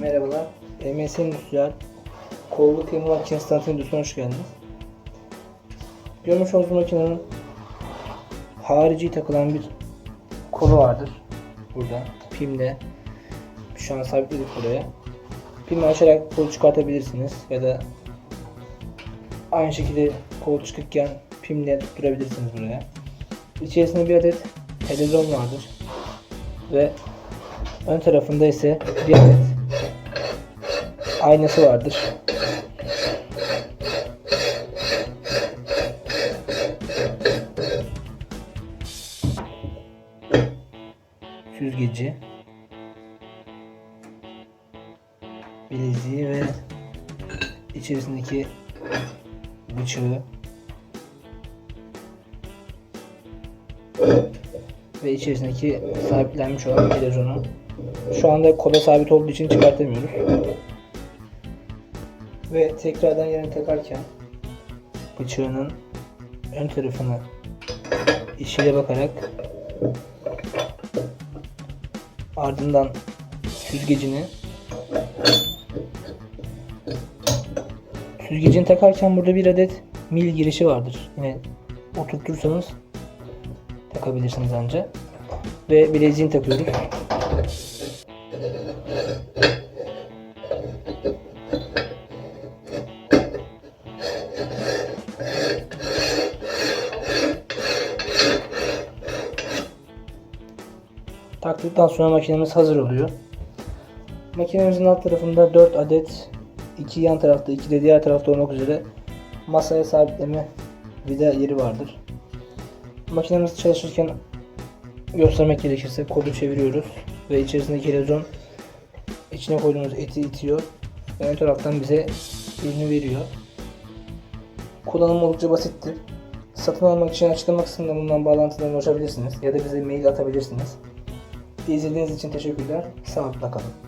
Merhabalar. EMS Endüstriyel Kollu Kıyma Makinesi Tanıtım Videosu'na hoş geldiniz. Görmüş olduğunuz makinenin harici takılan bir kolu vardır. Burada. Pimle. Şu an sabitledik buraya. Pimi açarak kolu çıkartabilirsiniz. Ya da aynı şekilde kol çıkıkken pimle tutturabilirsiniz buraya. İçerisinde bir adet televizyon vardır. Ve ön tarafında ise bir adet aynası vardır. Süzgeci, bileziği ve içerisindeki bıçağı ve içerisindeki sahiplenmiş olan televizyonu. Şu anda kola sabit olduğu için çıkartamıyoruz. Ve tekrardan yerine takarken bıçağının ön tarafını işiyle bakarak ardından süzgecini süzgecini takarken burada bir adet mil girişi vardır. Yine oturtursanız takabilirsiniz anca. Ve bileziğini takıyoruz. Taktıktan sonra makinemiz hazır oluyor. Makinemizin alt tarafında 4 adet 2 yan tarafta 2 de diğer tarafta olmak üzere masaya sabitleme vida yeri vardır. Makinemiz çalışırken göstermek gerekirse kodu çeviriyoruz ve içerisindeki televizyon içine koyduğumuz eti itiyor ve ön taraftan bize ürünü veriyor. Kullanımı oldukça basittir. Satın almak için açıklama kısmında bulunan bağlantıdan ulaşabilirsiniz ya da bize mail atabilirsiniz. İzlediğiniz için teşekkürler. Sağlıkla kalın.